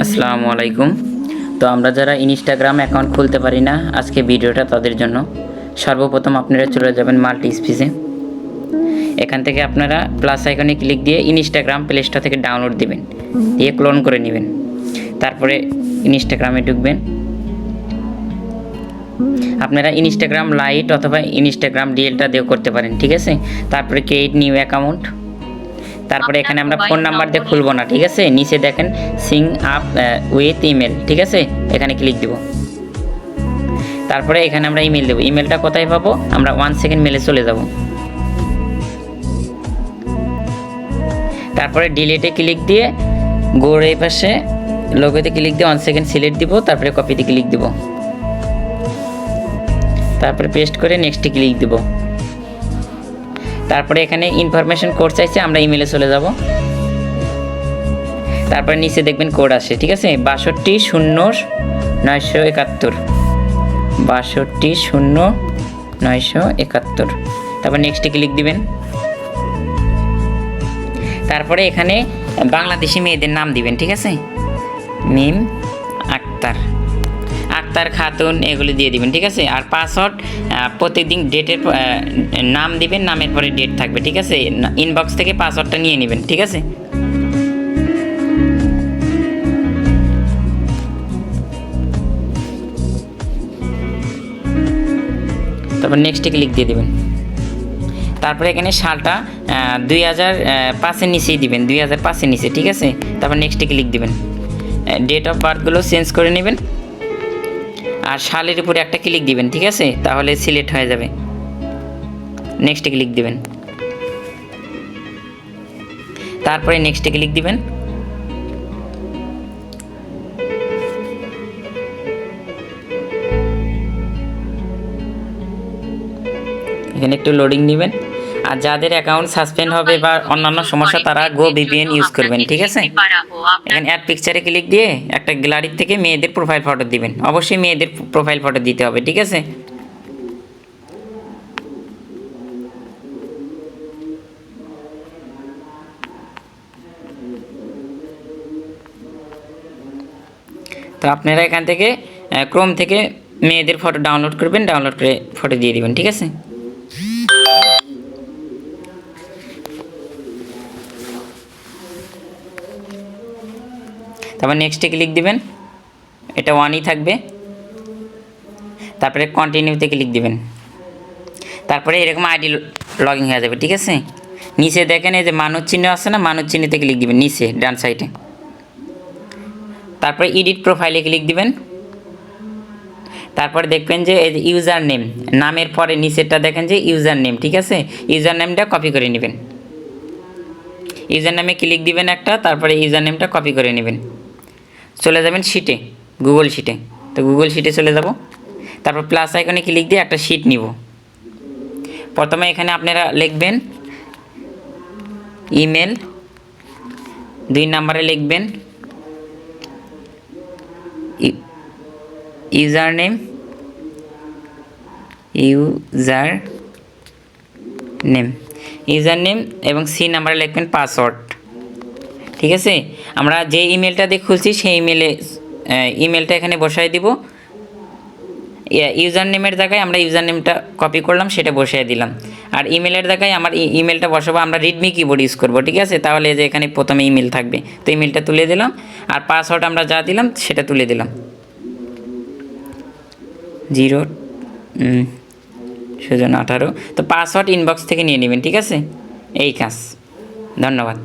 আসসালামু আলাইকুম। তো আমরা যারা ইনস্টাগ্রাম অ্যাকাউন্ট খুলতে পারি না, আজকে ভিডিওটা তাদের জন্য। সর্বপ্রথম আপনারা চলে যাবেন মাল্টি স্পিসে। এখান থেকে আপনারা প্লাস আইকনে ক্লিক দিয়ে ইনস্টাগ্রাম প্লে স্টোর থেকে ডাউনলোড দিবেন। দিয়ে ক্লোন করে নেবেন। তারপরে ইনস্টাগ্রামে ঢুকবেন। আপনারা ইনস্টাগ্রাম লাইট অথবা ইনস্টাগ্রাম ডিএলটা দিয়েও করতে পারেন, ঠিক আছে? তারপরে ক্রিয়েট নিউ অ্যাকাউন্ট তারপরে এখানে আমরা ফোন নাম্বার দিয়ে খুলবো না ঠিক আছে? নিচে দেখেন সিং আপ উইথ ইমেল ঠিক আছে? এখানে ক্লিক দিব। তারপরে এখানে আমরা ইমেল দেবো। ইমেলটা কোথায় পাবো? আমরা ওয়ান সেকেন্ড মেলে চলে যাব। তারপরে ডিলিটে ক্লিক দিয়ে গোড় এই পাশে লোগোতে ক্লিক দিয়ে ওয়ান সেকেন্ড সিলেক্ট দিব তারপরে কপিতে ক্লিক দিব। তারপরে পেস্ট করে নেক্সটে ক্লিক দিব। তারপরে এখানে ইনফরমেশন কোড চাইছে, আমরা ইমেলে চলে যাব। তারপরে নিচে দেখবেন কোড আসে, ঠিক আছে? বাষট্টি শূন্য নয়শো একাত্তর। বাষট্টি শূন্য নয়শো একাত্তর। তারপর নেক্সটে ক্লিক দিবেন। তারপরে এখানে বাংলাদেশি মেয়েদের নাম দিবেন, ঠিক আছে? মিম আক্তার। আক্তার খাতুন, এগুলো দিয়ে দিবেন, ঠিক আছে? আর পাসওয়ার্ড প্রত্যেকদিন ডেটের নাম দিবেন, নামের পরে ডেট থাকবে, ঠিক আছে? ইনবক্স থেকে পাসওয়ার্ডটা নিয়ে নেবেন, ঠিক আছে? তারপর নেক্সটে ক্লিক দিয়ে দিবেন। তারপরে এখানে সালটা দুই হাজার পাঁচের নিচেই দিবেন, দুই হাজার পাঁচের নিচে, ঠিক আছে? তারপর নেক্সটে ক্লিক দিবেন। ডেট অফ বার্থগুলো চেঞ্জ করে নেবেন। আর সালের উপরে একটা ক্লিক দিবেন, ঠিক আছে? তাহলে সিলেক্ট হয়ে যাবে। নেক্সটে ক্লিক দিবেন। তারপরে নেক্সটে ক্লিক দিবেন। এখানে একটু লোডিং নেবেন। আর যাদের অ্যাকাউন্ট সাসপেন্ড হবে বা অন্যান্য সমস্যা তারা গো ভিপিএন ইউজ করবেন ঠিক আছে? এখানে অ্যাড পিকচারে ক্লিক দিয়ে একটা গ্যালারির থেকে মেয়েদের প্রোফাইল ফটো দিবেন। অবশ্যই মেয়েদের প্রোফাইল ফটো দিতে হবে ঠিক আছে? তো আপনারা এখান থেকে ক্রোম থেকে মেয়েদের ফটো ডাউনলোড করবেন ডাউনলোড করে ফটো দিয়ে দিবেন ঠিক আছে? তারপর নেক্সটে ক্লিক দিবেন। এটা ওয়ানই থাকবে। তারপরে কন্টিনিউতে ক্লিক দিবেন। তারপরে এরকম আইডি লগ হয়ে যাবে, ঠিক আছে? নিচে দেখেন এই যে মানুষ চিহ্ন আছে না, মানুষ চিহ্নিতে ক্লিক দিবেন, নিচে, ডান সাইডে তারপরে এডিট প্রোফাইলে ক্লিক দিবেন। তারপরে দেখবেন যে এই যে ইউজার নেম নামের পরে নিচেরটা দেখেন যে ইউজার নেম ঠিক আছে? ইউজার নেমটা কপি করে নেবেন। ইউজার নেমে ক্লিক দিবেন একটা, তারপরে ইউজার নেমটা কপি করে নেবেন। চলে যাবেন শিটে গুগল শিটে তো গুগল শিটে চলে যাব। তারপর প্লাস আইকনে ক্লিক দিয়ে একটা শিট নিব। প্রথমে এখানে আপনারা লিখবেন ইমেল দুই নাম্বারে লিখবেন user name user name user name এবং সি নাম্বারে লিখবেন পাসওয়ার্ড ঠিক আছে? আমরা যে ইমেলটা দিয়ে খুলছি, সেই ইমেলে ইমেলটা এখানে বসাই দিব। ইউজার নেমের জায়গায় আমরা ইউজার নেমটা কপি করলাম, সেটা বসিয়ে দিলাম। আর ইমেলের জায়গায় আমার ইমেলটা বসাবো, আমরা রিডমি কিবোর্ড ইউজ করব, ঠিক আছে? তাহলে যে এখানে প্রথমে ইমেল থাকবে। তো ইমেলটা তুলে দিলাম, আর পাসওয়ার্ড আমরা যা দিলাম, সেটা তুলে দিলাম। জিরো সুজন আঠারো। তো পাসওয়ার্ড ইনবক্স থেকে নিয়ে নেবেন, ঠিক আছে? এই কাজ। ধন্যবাদ।